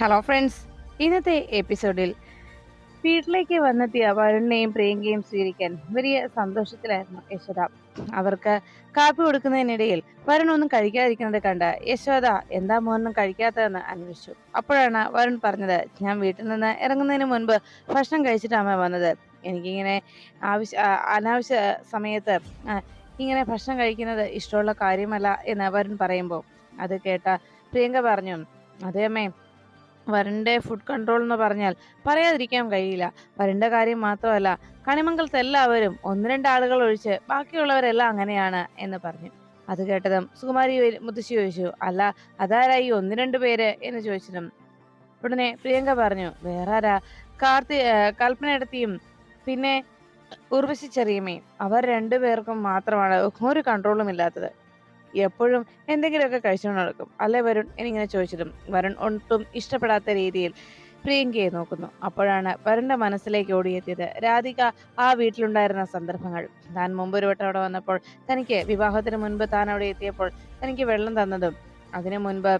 Hello friends ഇന്നത്തെ എപ്പിസോഡിൽ വീട്ടിലേക്ക് വന്നെത്തിയ വരുണിനെയും പ്രിയങ്കയും സ്വീകരിക്കാൻ വലിയ സന്തോഷത്തിലായിരുന്നു യശോദ അവർക്ക് കാപ്പി കൊടുക്കുന്നതിനിടയിൽ വരുൺ ഒന്നും കഴിക്കാതിരിക്കുന്നത് കണ്ട് യശോദ എന്താ മോനൊന്നും കഴിക്കാത്തതെന്ന് അന്വേഷിച്ചു. അപ്പോഴാണ് വരുൺ പറഞ്ഞത് ഞാൻ വീട്ടിൽ നിന്ന് ഇറങ്ങുന്നതിന് മുൻപ് ഭക്ഷണം കഴിച്ചിട്ടാണ് വന്നത്. എനിക്കിങ്ങനെ ആവശ്യ അനാവശ്യ സമയത്ത് ഇങ്ങനെ ഭക്ഷണം കഴിക്കുന്നത് ഇഷ്ടമുള്ള കാര്യമല്ല എന്ന് വരുൺ പറയുമ്പോൾ അത് കേട്ട പ്രിയങ്ക പറഞ്ഞു അതേ അമ്മേ വരുണിന്റെ ഫുഡ് കൺട്രോൾ എന്ന് പറഞ്ഞാൽ പറയാതിരിക്കാൻ കഴിയില്ല. വരന്റെ കാര്യം മാത്രമല്ല കണിമംഗലത്ത് എല്ലാവരും ഒന്ന് രണ്ട് ആളുകൾ ഒഴിച്ച് ബാക്കിയുള്ളവരെല്ലാം അങ്ങനെയാണ് എന്ന് പറഞ്ഞു. അത് കേട്ടതും സുകുമാരി മുത്തശ്ശി ചോദിച്ചു അല്ല അതാരായി ഒന്ന് രണ്ട് പേര്? എന്ന് ചോദിച്ചതും ഉടനെ പ്രിയങ്ക പറഞ്ഞു വേറെ ആരാ കാർത്തി കൽപ്പന കൽപ്പനയെടുത്തിയും പിന്നെ ഉർവശി ചെറിയമ്മയും. അവർ രണ്ടുപേർക്കും മാത്രമാണ് ഒരു കൺട്രോളും ഇല്ലാത്തത്. എപ്പോഴും എന്തെങ്കിലുമൊക്കെ കഴിച്ചുകൊണ്ട് നടക്കും. അല്ലേ വരുൺ എന്നിങ്ങനെ ചോദിച്ചതും വരുൺ ഒട്ടും ഇഷ്ടപ്പെടാത്ത രീതിയിൽ പ്രിയങ്കയെ നോക്കുന്നു. അപ്പോഴാണ് വരുണിന്റെ മനസ്സിലേക്ക് ഓടിയെത്തിയത്. രാധിക ആ വീട്ടിലുണ്ടായിരുന്ന സന്ദർഭങ്ങൾ. താൻ മുമ്പ് ഒരു വട്ടം അവിടെ വന്നപ്പോൾ തനിക്ക് വിവാഹത്തിന് മുൻപ് താൻ അവിടെ എത്തിയപ്പോൾ തനിക്ക് വെള്ളം തന്നതും അതിനു മുൻപ്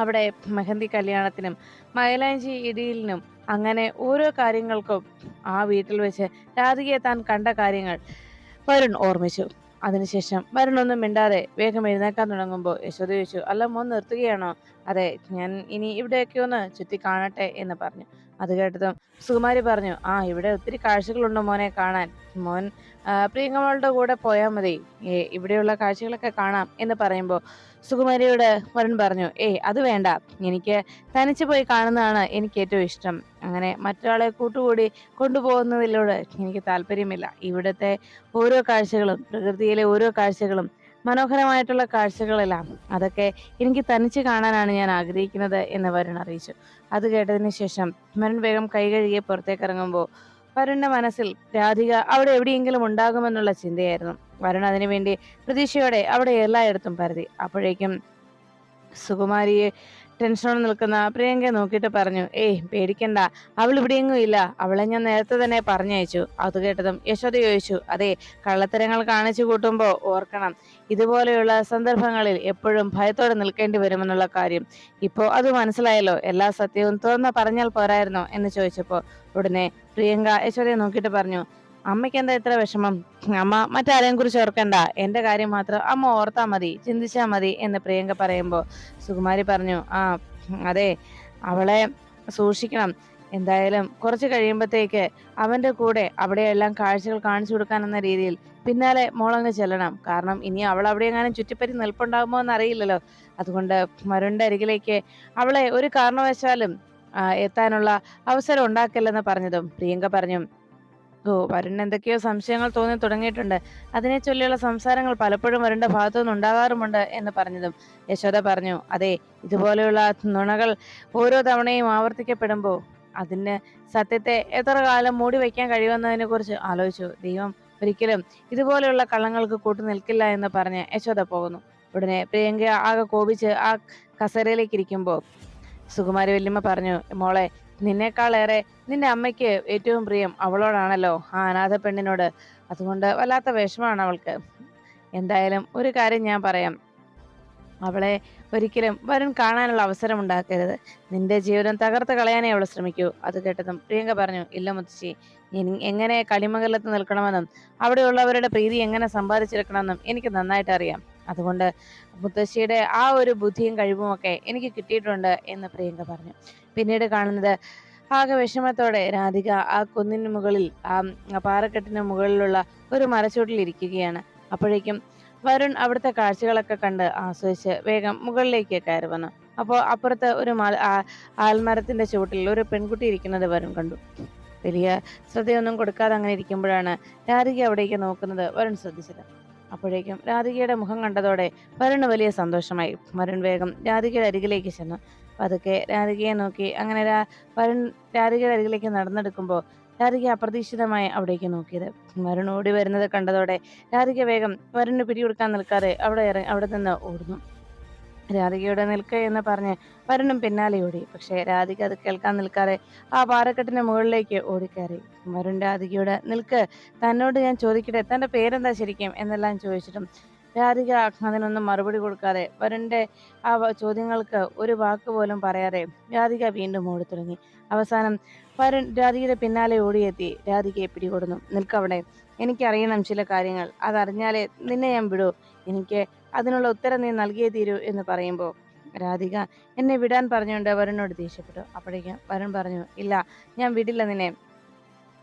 അവിടെ മെഹന്തി കല്യാണത്തിനും മൈലാഞ്ചി ഇടിയിലിനും അങ്ങനെ ഓരോ കാര്യങ്ങൾക്കും ആ വീട്ടിൽ വെച്ച് രാധികയെ താൻ കണ്ട കാര്യങ്ങൾ വരുൺ ഓർമ്മിച്ചു. അതിനുശേഷം വരുണൊന്നും മിണ്ടാതെ വേഗം എഴുന്നേക്കാൻ തുടങ്ങുമ്പോൾ യശോദ ചോദിച്ചു അല്ല മോൻ നിർത്തുകയാണോ? അതെ ഞാൻ ഇനി ഇവിടെയൊക്കെ ഒന്ന് ചുറ്റി കാണട്ടെ എന്ന് പറഞ്ഞു. അത് കേട്ടതും സുകുമാരി പറഞ്ഞു ആ ഇവിടെ ഒത്തിരി കാഴ്ചകളുണ്ട് മോനെ കാണാൻ. മോൻ പ്രിയങ്കമോളുടെ കൂടെ പോയാൽ മതി. ഏ ഇവിടെയുള്ള കാഴ്ചകളൊക്കെ കാണാം എന്ന് പറയുമ്പോൾ സുകുമാരിയോട് വരുൺ പറഞ്ഞു ഏയ് അത് വേണ്ട. എനിക്ക് തനിച്ച് പോയി കാണുന്നതാണ് എനിക്ക് ഏറ്റവും ഇഷ്ടം. അങ്ങനെ മറ്റൊരാളെ കൂട്ടുകൂടി കൊണ്ടുപോകുന്നതിലൂടെ എനിക്ക് താല്പര്യമില്ല. ഇവിടുത്തെ ഓരോ കാഴ്ചകളും പ്രകൃതിയിലെ ഓരോ കാഴ്ചകളും മനോഹരമായിട്ടുള്ള കാഴ്ചകളെല്ലാം അതൊക്കെ എനിക്ക് തനിച്ച് കാണാനാണ് ഞാൻ ആഗ്രഹിക്കുന്നത് എന്ന് വരുൺ അറിയിച്ചു. അത് കേട്ടതിന് ശേഷം വരുൺ വേഗം കൈ കഴുകി പുറത്തേക്ക് ഇറങ്ങുമ്പോൾ വരുണിന്റെ മനസ്സിൽ രാധിക അവിടെ എവിടെയെങ്കിലും ഉണ്ടാകുമെന്നുള്ള ചിന്തയായിരുന്നു. വരുൺ അതിനുവേണ്ടി പ്രതീക്ഷയോടെ അവിടെ എല്ലായിടത്തും പരതി. അപ്പോഴേക്കും സുകുമാരിയെ ടെൻഷനോടെ നിൽക്കുന്ന പ്രിയങ്കയെ നോക്കിയിട്ട് പറഞ്ഞു ഏയ് പേടിക്കണ്ട. അവൾ ഇവിടെയെങ്ങും ഇല്ല. അവളെ ഞാൻ നേരത്തെ തന്നെ പറഞ്ഞയച്ചു. അത് കേട്ടതും യശോദ ചോദിച്ചു അതെ കള്ളത്തരങ്ങൾ കാണിച്ചു കൂട്ടുമ്പോൾ ഓർക്കണം. ഇതുപോലെയുള്ള സന്ദർഭങ്ങളിൽ എപ്പോഴും ഭയത്തോടെ നിൽക്കേണ്ടി വരുമെന്നുള്ള കാര്യം. ഇപ്പോൾ അത് മനസ്സിലായല്ലോ. എല്ലാ സത്യവും തുറന്ന് പറഞ്ഞാൽ പോരായിരുന്നോ? എന്ന് ചോദിച്ചപ്പോൾ ഉടനെ പ്രിയങ്ക യശോദയെ നോക്കിയിട്ട് പറഞ്ഞു അമ്മയ്ക്ക് എന്താ ഇത്ര വിഷമം? അമ്മ മറ്റാരെയും കുറിച്ച് ഓർക്കണ്ട. എന്റെ കാര്യം മാത്രം അമ്മ ഓർത്താ മതി ചിന്തിച്ചാ മതി എന്ന് പ്രിയങ്ക പറയുമ്പോൾ സുകുമാരി പറഞ്ഞു ആ അതെ അവളെ സൂക്ഷിക്കണം. എന്തായാലും കുറച്ച് കഴിയുമ്പോഴത്തേക്ക് അവന്റെ കൂടെ അവിടെയെല്ലാം കാഴ്ചകൾ കാണിച്ചു കൊടുക്കാൻ എന്ന രീതിയിൽ പിന്നാലെ മോളങ്ങ് ചെല്ലണം. കാരണം ഇനി അവൾ അവിടെ എങ്ങാനും ചുറ്റിപ്പറ്റി നിൽപ്പുണ്ടാകുമോ എന്ന് അറിയില്ലല്ലോ അതുകൊണ്ട് മരുണ്ട അരികിലേക്ക് അവളെ ഒരു കാരണവശാലും എത്താനുള്ള അവസരം ഉണ്ടാക്കില്ലെന്ന് പറഞ്ഞതും പ്രിയങ്ക പറഞ്ഞു. ഓ വരുണിന് എന്തൊക്കെയോ സംശയങ്ങൾ തോന്നി തുടങ്ങിയിട്ടുണ്ട്. അതിനെ ചൊല്ലിയുള്ള സംസാരങ്ങൾ പലപ്പോഴും വരുണിന്റെ ഭാഗത്തു ഉണ്ടാകാറുമുണ്ട് എന്ന് പറഞ്ഞതും യശോദ പറഞ്ഞു അതെ ഇതുപോലെയുള്ള നുണകൾ ഓരോ തവണയും ആവർത്തിക്കപ്പെടുമ്പോൾ അതിന് സത്യത്തെ എത്ര കാലം മൂടി വയ്ക്കാൻ കഴിയുമെന്നതിനെ കുറിച്ച് ആലോചിച്ചു. ദൈവം ഒരിക്കലും ഇതുപോലെയുള്ള കള്ളങ്ങൾക്ക് കൂട്ടു നിൽക്കില്ല എന്ന് പറഞ്ഞ് യശോദ പോകുന്നു. ഉടനെ പ്രിയങ്ക ആകെ കോപിച്ച് ആ കസേരയിലേക്ക് ഇരിക്കുമ്പോൾ സുകുമാരി വല്യമ്മ പറഞ്ഞു മോളെ നിന്നേക്കാളേറെ നിന്റെ അമ്മയ്ക്ക് ഏറ്റവും പ്രിയം അവളോടാണല്ലോ ആ അനാഥ പെണ്ണിനോട്. അതുകൊണ്ട് വല്ലാത്ത വിഷമാണ് അവൾക്ക്. എന്തായാലും ഒരു കാര്യം ഞാൻ പറയാം. അവളെ ഒരിക്കലും വരുൺ കാണാനുള്ള അവസരം ഉണ്ടാക്കരുത്. നിന്റെ ജീവനം തകർത്ത് കളയാനേ അവൾ ശ്രമിക്കൂ. അത് കേട്ടതും പ്രിയങ്ക പറഞ്ഞു ഇല്ല മുത്തശ്ശി എങ്ങനെ കളിമംഗലത്ത് നിൽക്കണമെന്നും അവിടെയുള്ളവരുടെ പ്രീതി എങ്ങനെ സമ്പാദിച്ചെടുക്കണമെന്നും എനിക്ക് നന്നായിട്ട് അറിയാം. അതുകൊണ്ട് മുത്തശ്ശിയുടെ ആ ഒരു ബുദ്ധിയും കഴിവുമൊക്കെ എനിക്ക് കിട്ടിയിട്ടുണ്ട് എന്ന് പ്രിയങ്ക പറഞ്ഞു. പിന്നീട് കാണുന്നത് ആകെ വിഷമത്തോടെ രാധിക ആ കുന്നിന് മുകളിൽ ആ പാറക്കെട്ടിന് മുകളിലുള്ള ഒരു മരച്ചൂട്ടിൽ ഇരിക്കുകയാണ്. അപ്പോഴേക്കും വരുൺ അവിടുത്തെ കാഴ്ചകളൊക്കെ കണ്ട് ആസ്വദിച്ച് വേഗം മുകളിലേക്ക് കയറി വന്നു. അപ്പോൾ അപ്പുറത്ത് ഒരു ആൽമരത്തിന്റെ ചുവട്ടിൽ ഒരു പെൺകുട്ടി ഇരിക്കുന്നത് വരുൺ കണ്ടു. വലിയ ശ്രദ്ധയൊന്നും കൊടുക്കാതെ അങ്ങനെ ഇരിക്കുമ്പോഴാണ് രാധിക അവിടേക്ക് നോക്കുന്നത് വരുൺ ശ്രദ്ധിച്ചത്. അപ്പോഴേക്കും രാധികയുടെ മുഖം കണ്ടതോടെ വരുണ് വലിയ സന്തോഷമായി. വരുൺ വേഗം രാധികയുടെ അരികിലേക്ക് ചെന്നു. പതുക്കെ രാധികയെ നോക്കി. അങ്ങനെ വരുൺ രാധികയുടെ അരികിലേക്ക് നടന്നെടുക്കുമ്പോൾ രാധിക അപ്രതീക്ഷിതമായി അവിടേക്ക് നോക്കിയത്. വരുൺ ഓടി വരുന്നത് കണ്ടതോടെ രാധിക വേഗം വരുണിന് പിടികൊടുക്കാൻ നിൽക്കാതെ അവിടെ ഇറ- അവിടെ നിന്ന് ഓടുന്നു. രാധികയുടെ നിൽക്കുക എന്ന് പറഞ്ഞ് വരുണും പിന്നാലെ ഓടി. പക്ഷേ രാധിക അത് കേൾക്കാൻ നിൽക്കാതെ ആ പാറക്കെട്ടിന് മുകളിലേക്ക് ഓടിക്കയറി. വരുൺ രാധികയോട് നിൽക്ക് തന്നോട് ഞാൻ ചോദിക്കട്ടെ? തന്റെ പേരെന്താ ശരിക്കും? എന്നെല്ലാം ചോദിച്ചിട്ടും രാധിക അതിനൊന്നും മറുപടി കൊടുക്കാതെ വരുണിന്റെ ആ ചോദ്യങ്ങൾക്ക് ഒരു വാക്ക് പോലും പറയാതെ രാധിക വീണ്ടും ഓടിത്തുടങ്ങി. അവസാനം വരുൺ രാധികയുടെ പിന്നാലെ ഓടിയെത്തി രാധികയെ പിടികൊടുന്നു. നിൽക്കവിടെ. എനിക്കറിയണം ചില കാര്യങ്ങൾ. അതറിഞ്ഞാലേ നിന്നെ ഞാൻ വിടൂ. എനിക്ക് അതിനുള്ള ഉത്തരം നീ നൽകിയേ തീരൂ എന്ന് പറയുമ്പോൾ രാധിക എന്നെ വിടാൻ പറഞ്ഞുകൊണ്ട് വരുണോട് ദേഷ്യപ്പെട്ടു. അപ്പോഴേക്കും വരുൺ പറഞ്ഞു ഇല്ല ഞാൻ വിടില്ല നിന്നെ.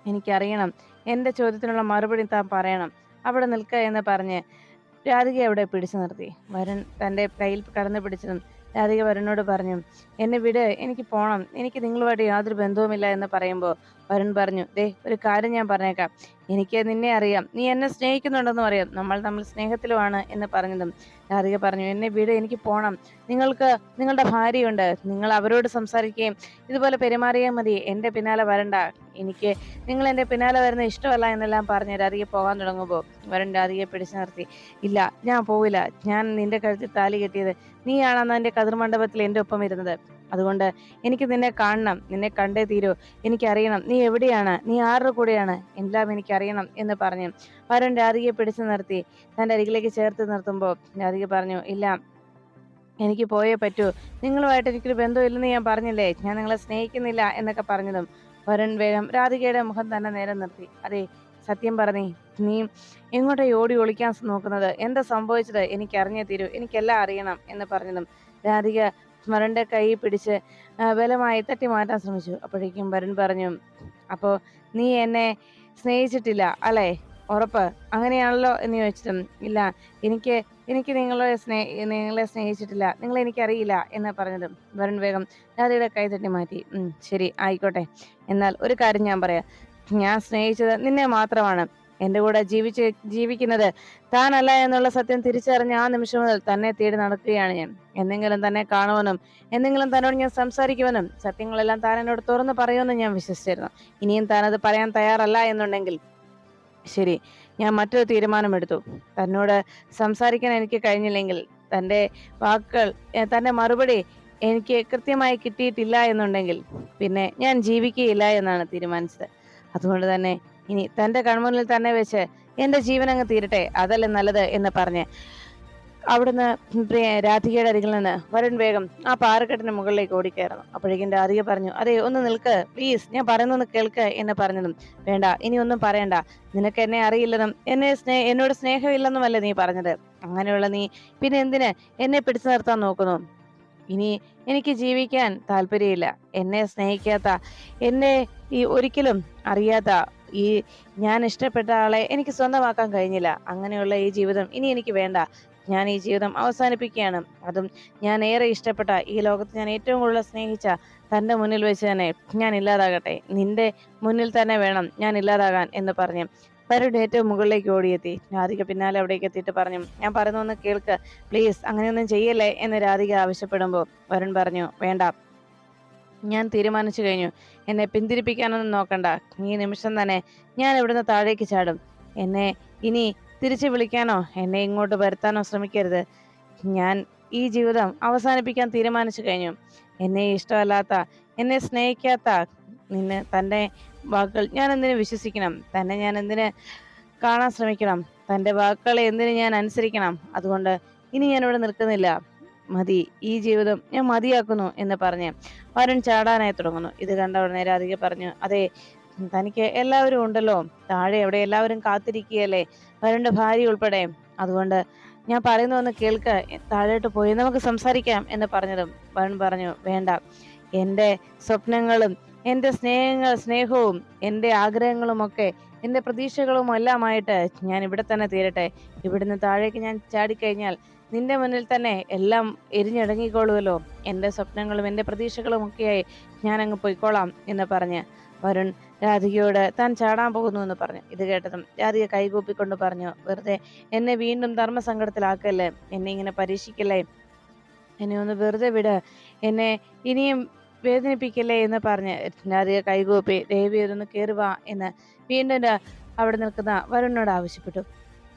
എനിക്കറിയണം. എന്റെ ചോദ്യത്തിനുള്ള മറുപടി താൻ പറയണം. അവിടെ നിൽക്കുക എന്ന് പറഞ്ഞ് രാധിക അവിടെ പിടിച്ചു നിർത്തി? വരൻ തന്റെ കയ്യിൽ കടന്നു പിടിച്ചതും രാധിക വരനോട് പറഞ്ഞു എന്നെ വിട് എനിക്ക് പോണം. എനിക്ക് നിങ്ങളുമായിട്ട് യാതൊരു ബന്ധവുമില്ല എന്ന് പറയുമ്പോൾ വരുൺ പറഞ്ഞു ദേ ഒരു കാര്യം ഞാൻ പറഞ്ഞേക്കാം. എനിക്ക് നിന്നെ അറിയാം. നീ എന്നെ സ്നേഹിക്കുന്നുണ്ടെന്ന് അറിയാം. നമ്മൾ നമ്മൾ സ്നേഹത്തിലുമാണ് എന്ന് പറഞ്ഞതും രാധിക പറഞ്ഞു എന്നെ വീട് എനിക്ക് പോണം. നിങ്ങൾക്ക് നിങ്ങളുടെ ഭാര്യയുണ്ട്. നിങ്ങൾ അവരോട് സംസാരിക്കുകയും ഇതുപോലെ പെരുമാറിയാൽ മതി. എന്റെ പിന്നാലെ വരണ്ട. എനിക്ക് നിങ്ങൾ എന്റെ പിന്നാലെ വരുന്ന ഇഷ്ടമല്ല എന്നെല്ലാം പറഞ്ഞ് രാധിക പോകാൻ തുടങ്ങുമ്പോൾ വരൻ രാധികയെ പിടിച്ചു നിർത്തി ഇല്ല ഞാൻ പോവില്ല. ഞാൻ നിന്റെ കഴുത്തിൽ താലി കെട്ടിയത് നീയാണെന്ന് എന്റെ കതിർമണ്ഡപത്തിൽ എന്റെ ഒപ്പം ഇരുന്നത്. അതുകൊണ്ട് എനിക്ക് നിന്നെ കാണണം നിന്നെ കണ്ടേ തീരൂ. എനിക്കറിയണം നീ എവിടെയാണ്? നീ ആരുടെ കൂടെയാണ്? എല്ലാം എനിക്കറിയണം എന്ന് പറഞ്ഞു. വരൻ രാധികയെ പിടിച്ചു നിർത്തി. തന്റെ അരികിലേക്ക് ചേർത്ത് നിർത്തുമ്പോൾ രാധിക പറഞ്ഞു ഇല്ല എനിക്ക് പോയേ പറ്റൂ. നിങ്ങളുമായിട്ട് എനിക്കൊരു ബന്ധമില്ലെന്ന് ഞാൻ പറഞ്ഞില്ലേ? ഞാൻ നിങ്ങളെ സ്നേഹിക്കുന്നില്ല എന്നൊക്കെ പറഞ്ഞതും വരുൺ വേഗം രാധികയുടെ മുഖം തന്നെ നേരെ നിർത്തി. അതെ സത്യം പറഞ്ഞേ നീ എങ്ങോട്ടേ ഓടി ഒളിക്കാൻ നോക്കുന്നത്? എന്താ സംഭവിച്ചത്? എനിക്ക് അറിഞ്ഞേ തീരൂ. എനിക്കെല്ലാം അറിയണം എന്ന് പറഞ്ഞതും രാധിക വരുണിന്റെ കൈ പിടിച്ച് ബലമായി തട്ടി മാറ്റാൻ ശ്രമിച്ചു. അപ്പോഴേക്കും വരൻ പറഞ്ഞു അപ്പോൾ നീ എന്നെ സ്നേഹിച്ചിട്ടില്ല അല്ലേ? ഉറപ്പ്? അങ്ങനെയാണല്ലോ? എന്ന് ചോദിച്ചിട്ടും ഇല്ല എനിക്ക് എനിക്ക് നിങ്ങളെ സ്നേഹ നിങ്ങളെ സ്നേഹിച്ചിട്ടില്ല നിങ്ങളെ എനിക്കറിയില്ല എന്ന് പറഞ്ഞതും വരുൺ വേഗം രാധയുടെ കൈ തട്ടി മാറ്റി "ഉം, ശരി ആയിക്കോട്ടെ. എന്നാൽ ഒരു കാര്യം ഞാൻ പറയാം. ഞാൻ സ്നേഹിച്ചത് നിന്നെ മാത്രമാണ്. എന്റെ കൂടെ ജീവിച്ച് ജീവിക്കുന്നത് താനല്ല എന്നുള്ള സത്യം തിരിച്ചറിഞ്ഞ ആ നിമിഷം മുതൽ തന്നെ തേടി നടക്കുകയാണ് ഞാൻ. എന്തെങ്കിലും തന്നെ കാണുവാനും എന്തെങ്കിലും തന്നോട് ഞാൻ സംസാരിക്കുവാനും സത്യങ്ങളെല്ലാം താൻ എന്നോട് തുറന്ന് പറയുമെന്ന് ഞാൻ വിശ്വസിച്ചിരുന്നു. ഇനിയും താനത് പറയാൻ തയ്യാറല്ല എന്നുണ്ടെങ്കിൽ ശരി ഞാൻ മറ്റൊരു തീരുമാനമെടുത്തു. തന്നോട് സംസാരിക്കാൻ എനിക്ക് കഴിഞ്ഞില്ലെങ്കിൽ തന്റെ വാക്കുകൾ തന്റെ മറുപടി എനിക്ക് കൃത്യമായി കിട്ടിയിട്ടില്ല എന്നുണ്ടെങ്കിൽ പിന്നെ ഞാൻ ജീവിക്കുകയില്ല എന്നാണ് തീരുമാനിച്ചത്. അതുകൊണ്ട് തന്നെ ഇനി തന്റെ കൺമുന്നിൽ തന്നെ വെച്ച് എന്റെ ജീവൻ അങ്ങ് തീരട്ടെ അതല്ലേ നല്ലത് എന്ന് പറഞ്ഞ് അവിടുന്ന് രാധികയുടെ അരികിൽ നിന്ന് വരൻ വേഗം ആ പാറക്കെട്ടിന് മുകളിലേക്ക് ഓടിക്കയറുന്നു. അപ്പോഴേക്കും രാധിക പറഞ്ഞു അതെ ഒന്ന് നിൽക്ക് പ്ലീസ് ഞാൻ പറയുന്നൊന്ന് കേൾക്ക് എന്ന് പറഞ്ഞതും വേണ്ട ഇനി ഒന്നും പറയണ്ട നിനക്ക് എന്നെ അറിയില്ലെന്നും എന്നെ സ്നേ എന്നോട് സ്നേഹമില്ലെന്നുമല്ലേ നീ പറഞ്ഞത്? അങ്ങനെയുള്ള നീ പിന്നെ എന്തിന് എന്നെ പിടിച്ചു നിർത്താൻ നോക്കുന്നു? ഇനി എനിക്ക് ജീവിക്കാൻ താല്പര്യമില്ല എന്നെ സ്നേഹിക്കാത്ത എന്നെ ഈ ഒരിക്കലും അറിയാത്ത ഈ ഞാൻ ഇഷ്ടപ്പെട്ട ആളെ എനിക്ക് സ്വന്തമാക്കാൻ കഴിഞ്ഞില്ല. അങ്ങനെയുള്ള ഈ ജീവിതം ഇനി എനിക്ക് വേണ്ട. ഞാൻ ഈ ജീവിതം അവസാനിപ്പിക്കുകയാണ്. അതും ഞാൻ ഏറെ ഇഷ്ടപ്പെട്ട ഈ ലോകത്ത് ഞാൻ ഏറ്റവും കൂടുതൽ സ്നേഹിച്ച തന്റെ മുന്നിൽ വെച്ച് തന്നെ ഞാൻ ഇല്ലാതാകട്ടെ. നിന്റെ മുന്നിൽ തന്നെ വേണം ഞാൻ ഇല്ലാതാകാൻ എന്ന് പറഞ്ഞു പരുടെ ഏറ്റവും മുകളിലേക്ക് ഓടിയെത്തി. രാധിക പിന്നാലെ അവിടേക്ക് എത്തിയിട്ട് പറഞ്ഞു ഞാൻ പറയുന്നൊന്ന് കേൾക്ക്. പ്ലീസ് അങ്ങനെയൊന്നും ചെയ്യല്ലേ? എന്ന് രാധിക ആവശ്യപ്പെടുമ്പോൾ വരുൺ പറഞ്ഞു വേണ്ട. ഞാൻ തീരുമാനിച്ചു കഴിഞ്ഞു. എന്നെ പിന്തിരിപ്പിക്കാനൊന്നും നോക്കണ്ട. ഈ നിമിഷം തന്നെ ഞാൻ ഇവിടുന്ന് താഴേക്ക് ചാടും. എന്നെ ഇനി തിരിച്ചു വിളിക്കാനോ എന്നെ ഇങ്ങോട്ട് വരുത്താനോ ശ്രമിക്കരുത്. ഞാൻ ഈ ജീവിതം അവസാനിപ്പിക്കാൻ തീരുമാനിച്ചു കഴിഞ്ഞു. എന്നെ ഇഷ്ടമല്ലാത്ത എന്നെ സ്നേഹിക്കാത്ത നിന്നെ തന്റെ വാക്കുകൾ ഞാൻ എന്തിനു വിശ്വസിക്കണം? തന്നെ ഞാൻ എന്തിന് കാണാൻ ശ്രമിക്കണം? തന്റെ വാക്കുകളെ എന്തിനു ഞാൻ അനുസരിക്കണം? അതുകൊണ്ട് ഇനി ഞാനിവിടെ നിൽക്കുന്നില്ല. മതി ഈ ജീവിതം ഞാൻ മതിയാക്കുന്നു എന്ന് പറഞ്ഞ് വരുൺ ചാടാനായി തുടങ്ങുന്നു. ഇത് കണ്ട ഉടനെ രാധിക പറഞ്ഞു അതെ തനിക്ക് എല്ലാവരും ഉണ്ടല്ലോ. താഴെ എവിടെ എല്ലാവരും കാത്തിരിക്കുകയല്ലേ? വരന്റെ ഭാര്യ ഉൾപ്പെടെ. അതുകൊണ്ട് ഞാൻ പറയുന്നു ഒന്ന് കേൾക്ക്. താഴോട്ട് പോയി നമുക്ക് സംസാരിക്കാം എന്ന് പറഞ്ഞതും വരുൺ പറഞ്ഞു വേണ്ട. എന്റെ സ്വപ്നങ്ങളും എന്റെ സ്നേഹങ്ങൾ സ്നേഹവും എന്റെ ആഗ്രഹങ്ങളും ഒക്കെ എന്റെ പ്രതീക്ഷകളും എല്ലാമായിട്ട് ഞാൻ ഇവിടെ തന്നെ തീരട്ടെ. ഇവിടുന്ന് താഴേക്ക് ഞാൻ ചാടിക്കഴിഞ്ഞാൽ നിന്റെ മുന്നിൽ തന്നെ എല്ലാം എരിഞ്ഞടങ്ങിക്കോളുമല്ലോ എന്റെ സ്വപ്നങ്ങളും എന്റെ പ്രതീക്ഷകളും ഒക്കെയായി ഞാൻ അങ്ങ് പൊയ്ക്കോളാം എന്ന് പറഞ്ഞ് വരുൺ രാധികയോട് താൻ ചാടാൻ പോകുന്നു എന്ന് പറഞ്ഞു. ഇത് കേട്ടതും രാധിക കൈകൂപ്പിക്കൊണ്ട് പറഞ്ഞു വെറുതെ എന്നെ വീണ്ടും ധർമ്മസങ്കടത്തിലാക്കല്ലേ? എന്നെ ഇങ്ങനെ പരീക്ഷിക്കല്ലേ? എന്നെ ഒന്ന് വെറുതെ വിട്. എന്നെ ഇനിയും വേദനിപ്പിക്കല്ലേ? എന്ന് പറഞ്ഞ് രാധിക കൈകൂപ്പി ദേവി ഒന്ന് കയറുക എന്ന് വീണ്ടും അവിടെ നിൽക്കുന്ന വരുണിനോട് ആവശ്യപ്പെട്ടു.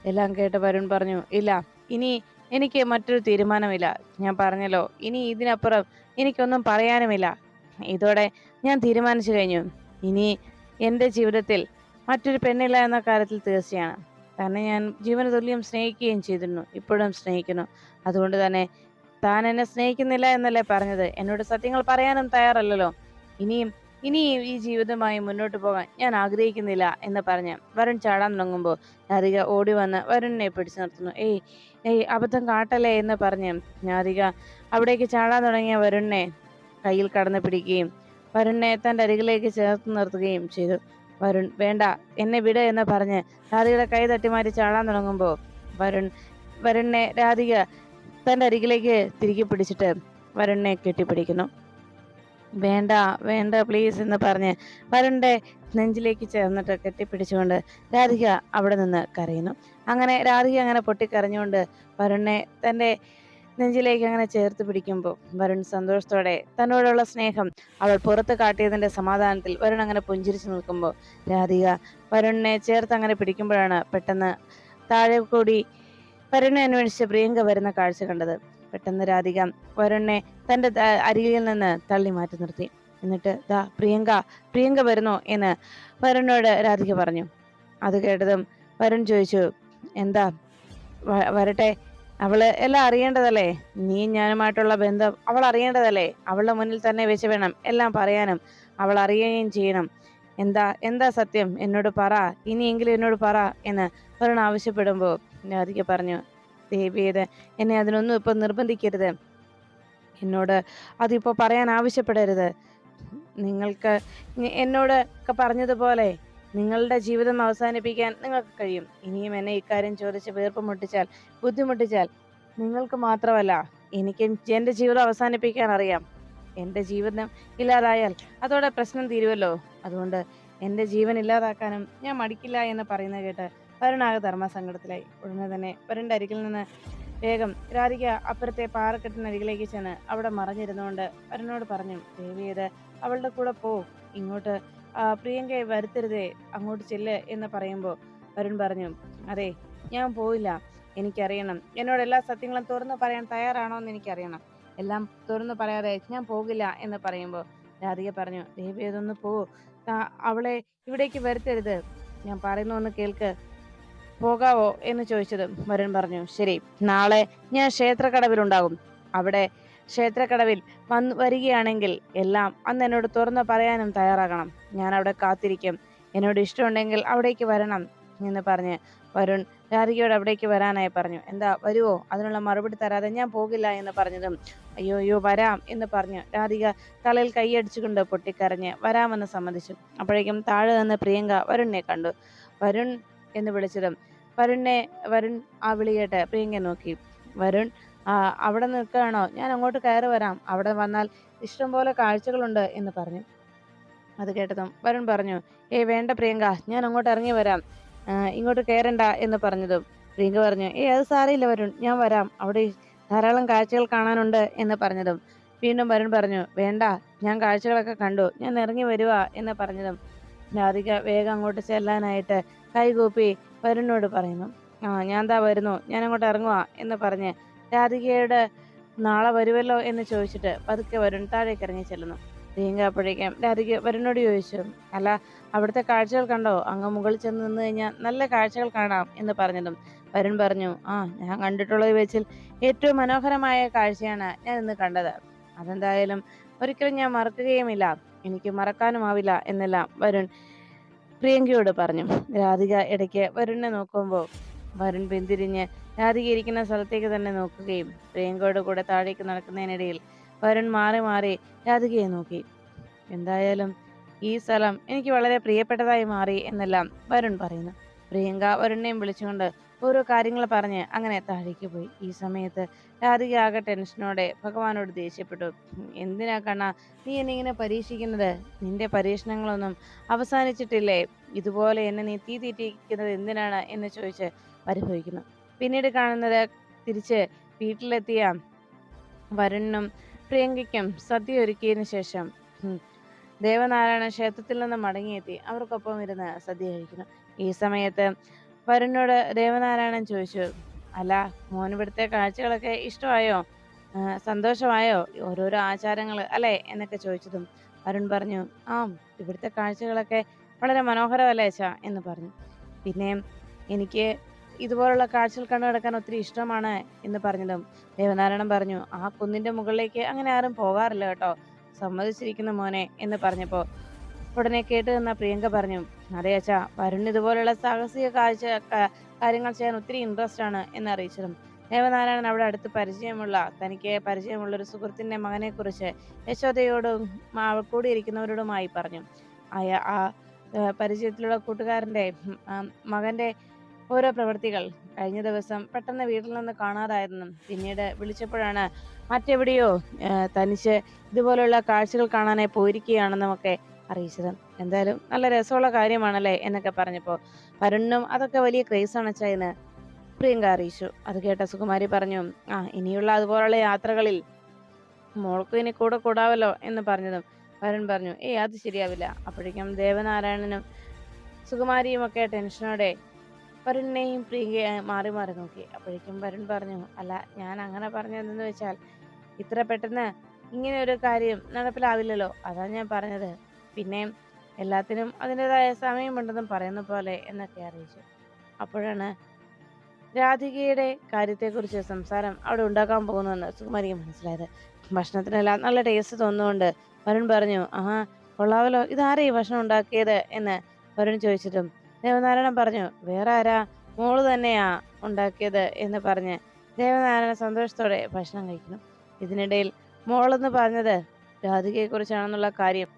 എല്ലാം കേട്ട് വരുൺ പറഞ്ഞു ഇല്ല ഇനി എനിക്ക് മറ്റൊരു തീരുമാനമില്ല. ഞാൻ പറഞ്ഞല്ലോ ഇനി ഇതിനപ്പുറം എനിക്കൊന്നും പറയാനുമില്ല. ഇതോടെ ഞാൻ തീരുമാനിച്ചു കഴിഞ്ഞു. ഇനി എന്റെ ജീവിതത്തിൽ മറ്റൊരു പെണ്ണില്ല എന്ന കാര്യത്തിൽ തീർച്ചയാണ്. തന്നെ ഞാൻ ജീവന തുല്യം സ്നേഹിക്കുകയും ചെയ്തിരുന്നു ഇപ്പോഴും സ്നേഹിക്കുന്നു. അതുകൊണ്ട് തന്നെ താൻ എന്നെ സ്നേഹിക്കുന്നില്ല എന്നല്ലേ പറഞ്ഞത്? എന്നോട് സത്യങ്ങൾ പറയാനും തയ്യാറല്ലല്ലോ. ഇനിയും ഇനിയും ഈ ജീവിതമായി മുന്നോട്ട് പോകാൻ ഞാൻ ആഗ്രഹിക്കുന്നില്ല എന്ന് പറഞ്ഞ് വരുൺ ചാടാൻ തുടങ്ങുമ്പോൾ നാരിക ഓടി വന്ന് വരുണിനെ പിടിച്ചു നിർത്തുന്നു. ഏയ് ഏയ് അബദ്ധം കാട്ടല്ലേ? എന്ന് പറഞ്ഞ് നാരിക അവിടേക്ക് ചാടാൻ തുടങ്ങിയ വരുണിനെ കയ്യിൽ കടന്നു പിടിക്കുകയും വരുണിനെ തന്റെ അരികിലേക്ക് ചേർത്ത് നിർത്തുകയും ചെയ്തു. വരുൺ വേണ്ട എന്നെ വിട എന്ന് പറഞ്ഞ് രാധികയുടെ കൈ തട്ടി മാറ്റി ചാടാൻ തുടങ്ങുമ്പോൾ വരുൺ വരുണിനെ രാധിക തന്റെ അരികിലേക്ക് തിരികെ പിടിച്ചിട്ട് വരുണിനെ കെട്ടിപ്പിടിക്കുന്നു. വേണ്ട വേണ്ട പ്ലീസ് എന്ന് പറഞ്ഞ് വരുണ്ടെ നെഞ്ചിലേക്ക് ചേർന്നിട്ട് കെട്ടിപ്പിടിച്ചുകൊണ്ട് രാധിക അവിടെ നിന്ന് കരയുന്നു. അങ്ങനെ രാധിക അങ്ങനെ പൊട്ടിക്കരഞ്ഞുകൊണ്ട് വരുണ്ണെ തന്റെ നെഞ്ചിലേക്ക് അങ്ങനെ ചേർത്ത് പിടിക്കുമ്പോൾ വരുൺ സന്തോഷത്തോടെ തന്നോടുള്ള സ്നേഹം അവൾ പുറത്ത് കാട്ടിയതിന്റെ സമാധാനത്തിൽ വരുൺ അങ്ങനെ പുഞ്ചിരിച്ചു നിൽക്കുമ്പോൾ രാധിക വരുണിനെ ചേർത്ത് അങ്ങനെ പിടിക്കുമ്പോഴാണ് പെട്ടെന്ന് താഴെ കൂടി വരുണെ അന്വേഷിച്ച് പ്രിയങ്ക വരുന്ന കാഴ്ച കണ്ടത്. പെട്ടെന്ന് രാധിക വരുണിനെ തന്റെ അരികിൽ നിന്ന് തള്ളി മാറ്റി നിർത്തി. എന്നിട്ട് ദാ പ്രിയങ്ക പ്രിയങ്ക വരുന്നോ എന്ന് വരുണിനോട് രാധിക പറഞ്ഞു. അത് കേട്ടതും വരുൺ ചോദിച്ചു എന്താ വരട്ടെ അവൾ എല്ലാം അറിയേണ്ടതല്ലേ? നീ ഞാനുമായിട്ടുള്ള ബന്ധം അവൾ അറിയേണ്ടതല്ലേ? അവളുടെ മുന്നിൽ തന്നെ വെച്ച് വേണം എല്ലാം പറയാനും. അവൾ അറിയുകയും ചെയ്യണം. എന്താ എന്താ സത്യം? എന്നോട് പറ. ഇനിയെങ്കിലും എന്നോട് പറ എന്ന് വരുൺ ആവശ്യപ്പെടുമ്പോൾ രാധിക പറഞ്ഞു ദേവിയത് എന്നെ അതിനൊന്നും ഇപ്പൊ നിർബന്ധിക്കരുത്. എന്നോട് അതിപ്പോ പറയാൻ ആവശ്യപ്പെടരുത്. നിങ്ങൾക്ക് എന്നോട് ഒക്കെ പറഞ്ഞതുപോലെ നിങ്ങളുടെ ജീവിതം അവസാനിപ്പിക്കാൻ നിങ്ങൾക്ക് കഴിയും. ഇനിയും എന്നെ ഇക്കാര്യം ചോദിച്ച് വീർപ്പ് മുട്ടിച്ചാൽ ബുദ്ധിമുട്ടിച്ചാൽ നിങ്ങൾക്ക് മാത്രമല്ല എനിക്ക് എന്റെ ജീവിതം അവസാനിപ്പിക്കാൻ അറിയാം. എന്റെ ജീവിതം ഇല്ലാതായാൽ അതോടെ പ്രശ്നം തീരുമല്ലോ അതുകൊണ്ട് എന്റെ ജീവൻ ഇല്ലാതാക്കാനും ഞാൻ മടിക്കില്ല എന്ന് പറയുന്നത് കേട്ട് വരുണാകെ ധർമ്മസങ്കടത്തിലായി ഉടനെ തന്നെ വരണ്ട അരികിൽ നിന്ന് വേഗം രാധിക അപ്പുറത്തെ പാറക്കെട്ടിനരികിലേക്ക് ചെന്ന് അവിടെ മറഞ്ഞിരുന്നുകൊണ്ട് വരുണോട് പറഞ്ഞു ദേവിയത് അവളുടെ കൂടെ പോ. ഇങ്ങോട്ട് പ്രിയങ്കയെ വരുത്തരുതേ അങ്ങോട്ട് ചെല്ല് എന്ന് പറയുമ്പോൾ വരുൺ പറഞ്ഞു അതെ ഞാൻ പോയില്ല എനിക്കറിയണം. എന്നോട് എല്ലാ സത്യങ്ങളും തുറന്നു പറയാൻ തയ്യാറാണോ എന്ന് എനിക്കറിയണം. എല്ലാം തുറന്നു പറയാതെ ഞാൻ പോകില്ല എന്ന് പറയുമ്പോൾ രാധിക പറഞ്ഞു ദേവി അതൊന്ന് പോ. അവളെ ഇവിടേക്ക് വരുത്തരുത്. ഞാൻ പറയുന്നു ഒന്ന് കേൾക്ക്. പോകാവോ എന്ന് ചോദിച്ചതും വരുൺ പറഞ്ഞു ശരി നാളെ ഞാൻ ക്ഷേത്രക്കടവിലുണ്ടാകും. അവിടെ ക്ഷേത്രക്കടവിൽ വന്ന് വരികയാണെങ്കിൽ എല്ലാം അന്ന് എന്നോട് തുറന്ന് പറയാനും തയ്യാറാകണം. ഞാൻ അവിടെ കാത്തിരിക്കും. എന്നോട് ഇഷ്ടമുണ്ടെങ്കിൽ അവിടേക്ക് വരണം എന്ന് പറഞ്ഞ് വരുൺ രാധികയോട് അവിടേക്ക് വരാനായി പറഞ്ഞു. എന്താ വരുവോ? അതിനുള്ള മറുപടി തരാതെ ഞാൻ പോകില്ല എന്ന് പറഞ്ഞതും അയ്യോ അയ്യോ വരാം എന്ന് പറഞ്ഞു രാധിക തലയിൽ കൈയടിച്ചുകൊണ്ട് പൊട്ടിക്കരഞ്ഞ് വരാമെന്ന് സമ്മതിച്ചു. അപ്പോഴേക്കും താഴെ നിന്ന് പ്രിയങ്ക വരുണിനെ കണ്ടു. വരുൺ എന്ന് വിളിച്ചതും വരുണിനെ വരുൺ ആ വിളിയേട്ട് പ്രിയങ്ക നോക്കി. വരുൺ അവിടെ നിൽക്കുകയാണോ? ഞാൻ അങ്ങോട്ട് കയറി വരാം. അവിടെ വന്നാൽ ഇഷ്ടംപോലെ കാഴ്ചകളുണ്ട് എന്ന് പറഞ്ഞു. അത് കേട്ടതും വരുൺ പറഞ്ഞു ഏ വേണ്ട പ്രിയങ്ക ഞാൻ അങ്ങോട്ട് ഇറങ്ങി വരാം. ഇങ്ങോട്ട് കയറണ്ട എന്ന് പറഞ്ഞതും പ്രിയങ്ക പറഞ്ഞു ഏ അത് സാരയില്ല വരുൺ ഞാൻ വരാം. അവിടെ ധാരാളം കാഴ്ചകൾ കാണാനുണ്ട് എന്ന് പറഞ്ഞതും വീണ്ടും വരുൺ പറഞ്ഞു വേണ്ട ഞാൻ കാഴ്ചകളൊക്കെ കണ്ടു. ഞാൻ ഇറങ്ങി വരുവാ എന്ന് പറഞ്ഞതും രാധിക വേഗം അങ്ങോട്ട് ചെല്ലാനായിട്ട് കൈകൂപ്പി വരുണിനോട് പറയുന്നു. ആ ഞാൻ ദാ വരുന്നു. ഞാൻ അങ്ങോട്ട് ഇറങ്ങുവാ എന്ന് പറഞ്ഞ് രാധികയുടെ നാളെ വരുമല്ലോ എന്ന് ചോദിച്ചിട്ട് പതുക്കെ വരുൺ താഴേക്ക് ഇറങ്ങി ചെല്ലുന്നു. പ്രിയങ്ക അപ്പോഴേക്കും രാധിക വരുണിനോട് ചോദിച്ചു അല്ല അവിടുത്തെ കാഴ്ചകൾ കണ്ടോ? അങ്ങ് മുകളിൽ ചെന്ന് നിന്ന് കഴിഞ്ഞാൽ നല്ല കാഴ്ചകൾ കാണാം എന്ന് പറഞ്ഞതും വരുൺ പറഞ്ഞു ആ ഞാൻ കണ്ടിട്ടുള്ളത് വെച്ചിൽ ഏറ്റവും മനോഹരമായ കാഴ്ചയാണ് ഞാൻ ഇന്ന് കണ്ടത്. അതെന്തായാലും ഒരിക്കലും ഞാൻ മറക്കുകയുമില്ല. എനിക്ക് മറക്കാനുമാവില്ല എന്നെല്ലാം വരുൺ പ്രിയങ്കയോട് പറഞ്ഞു. രാധിക ഇടയ്ക്ക് വരുണിനെ നോക്കുമ്പോൾ വരുൺ പിന്തിരിഞ്ഞ് രാധിക ഇരിക്കുന്ന സ്ഥലത്തേക്ക് തന്നെ നോക്കുകയും പ്രിയങ്കയുടെ കൂടെ താഴേക്ക് നടക്കുന്നതിനിടയിൽ വരുൺ മാറി മാറി രാധികയെ നോക്കി. എന്തായാലും ഈ സ്ഥലം എനിക്ക് വളരെ പ്രിയപ്പെട്ടതായി മാറി എന്നെല്ലാം വരുൺ പറയുന്നു. പ്രിയങ്ക വരുണിനെയും വിളിച്ചുകൊണ്ട് ഓരോ കാര്യങ്ങൾ പറഞ്ഞ് അങ്ങനെ താഴേക്ക് പോയി. ഈ സമയത്ത് രാധിക ആകെ ടെൻഷനോടെ ഭഗവാനോട് ദേഷ്യപ്പെട്ടു. എന്തിനാ കണ്ണ? നീ എന്നെ ഇങ്ങനെ പരീക്ഷിക്കുന്നത്? നിന്റെ പരീക്ഷണങ്ങളൊന്നും അവസാനിച്ചിട്ടില്ലേ? ഇതുപോലെ എന്നെ നീ തീ തീറ്റിക്കുന്നത് എന്തിനാണ്? എന്ന് ചോദിച്ച് പരിഭവിക്കുന്നു. പിന്നീട് കാണുന്നത് തിരിച്ച് വീട്ടിലെത്തിയ വരുണിനും പ്രിയങ്കയ്ക്കും സദ്യ ഒരുക്കിയതിനു ശേഷം ദേവനാരായണ ക്ഷേത്രത്തിൽ നിന്ന് മടങ്ങിയെത്തി. അവർക്കൊപ്പം ഇരുന്ന് സദ്യ കഴിക്കുന്നു. ഈ സമയത്ത് വരുണിനോട് ദേവനാരായണൻ ചോദിച്ചു അല്ല മോൻ ഇവിടുത്തെ കാഴ്ചകളൊക്കെ ഇഷ്ടമായോ? സന്തോഷമായോ? ഓരോരോ ആചാരങ്ങൾ അല്ലേ? എന്നൊക്കെ ചോദിച്ചതും വരുൺ പറഞ്ഞു ആ ഇവിടുത്തെ കാഴ്ചകളൊക്കെ വളരെ മനോഹരമല്ലേ ചാ എന്ന് പറഞ്ഞു. പിന്നെ എനിക്ക് ഇതുപോലുള്ള കാഴ്ചകൾ കണ്ടു കിടക്കാൻ ഒത്തിരി ഇഷ്ടമാണ് എന്ന് പറഞ്ഞതും ദേവനാരായണൻ പറഞ്ഞു ആ കുന്നിന്റെ മുകളിലേക്ക് അങ്ങനെ ആരും പോകാറില്ല കേട്ടോ സമ്മതിച്ചിരിക്കുന്ന മോനെ എന്ന് പറഞ്ഞപ്പോൾ ഉടനെ കേട്ട് നിന്ന പ്രിയങ്ക പറഞ്ഞു അതെ അച്ഛാ. വരുൺ ഇതുപോലുള്ള സാഹസിക കാഴ്ച കാര്യങ്ങൾ ചെയ്യാൻ ഒത്തിരി ഇൻട്രസ്റ്റ് ആണ് എന്ന് അറിയിച്ചതും ദേവനാരായണൻ അവിടെ അടുത്ത് പരിചയമുള്ള തനിക്ക് പരിചയമുള്ള ഒരു സുഹൃത്തിന്റെ മകനെ കുറിച്ച് യശോദയോടും കൂടിയിരിക്കുന്നവരോടുമായി പറഞ്ഞു. ആ പരിചയത്തിലുള്ള കൂട്ടുകാരന്റെ മകന്റെ ഓരോ പ്രവൃത്തികൾ കഴിഞ്ഞ ദിവസം പെട്ടെന്ന് വീട്ടിൽ നിന്ന് കാണാതായിരുന്നു. പിന്നീട് വിളിച്ചപ്പോഴാണ് മറ്റെവിടെയോ തനിച്ച് ഇതുപോലുള്ള കാഴ്ചകൾ കാണാനായി പോയിരിക്കുകയാണെന്നും ഒക്കെ അറിയിച്ചത്. എന്തായാലും നല്ല രസമുള്ള കാര്യമാണല്ലേ എന്നൊക്കെ പറഞ്ഞപ്പോൾ വരുണ്ണും അതൊക്കെ വലിയ ക്രേസാണ് അച്ഛന്ന് പ്രിയങ്ക അറിയിച്ചു. അത് കേട്ട സുകുമാരി പറഞ്ഞു ആ ഇനിയുള്ള അതുപോലുള്ള യാത്രകളിൽ മോൾക്കും ഇനി കൂടെ കൂടാവല്ലോ എന്ന് പറഞ്ഞതും വരുൺ പറഞ്ഞു ഏയ് അത് ശരിയാവില്ല. അപ്പോഴേക്കും ദേവനാരായണനും സുകുമാരിയും ഒക്കെ ടെൻഷനോടെ വരുണിനെയും പ്രിയങ്കയെ മാറി മാറി നോക്കി. അപ്പോഴേക്കും വരുൺ പറഞ്ഞു അല്ല ഞാൻ അങ്ങനെ പറഞ്ഞതെന്ന് വെച്ചാൽ ഇത്ര പെട്ടെന്ന് ഇങ്ങനെ ഒരു കാര്യം നടപ്പിലാവില്ലല്ലോ. അതാ ഞാൻ പറഞ്ഞത്. പിന്നെ എല്ലാത്തിനും അതിന്റെതായ സമയമുണ്ടെന്നും പറയുന്ന പോലെ എന്നൊക്കെ അറിയിച്ചു. അപ്പോഴാണ് രാധികയുടെ കാര്യത്തെക്കുറിച്ച് സംസാരം അവിടെ ഉണ്ടാക്കാൻ പോകുന്നുവെന്ന് സുകുമാരിക്ക് മനസ്സിലായത്. ഭക്ഷണത്തിനെല്ലാം നല്ല ടേസ്റ്റ് തോന്നുന്നുണ്ട് വരുൺ പറഞ്ഞു ആഹാ കൊള്ളാവല്ലോ. ഇതാരാ ഈ ഭക്ഷണം ഉണ്ടാക്കിയത്? എന്ന് വരുൺ ചോദിച്ചിട്ടും ദേവനാരായണൻ പറഞ്ഞു വേറെ ആരാ മോൾ തന്നെയാ ഉണ്ടാക്കിയത്? എന്ന് പറഞ്ഞ് ദേവനാരായണൻ സന്തോഷത്തോടെ ഭക്ഷണം കഴിക്കുന്നു. ഇതിനിടയിൽ മോളെന്ന് പറഞ്ഞത് രാധികയെ കുറിച്ചാണെന്നുള്ള കാര്യം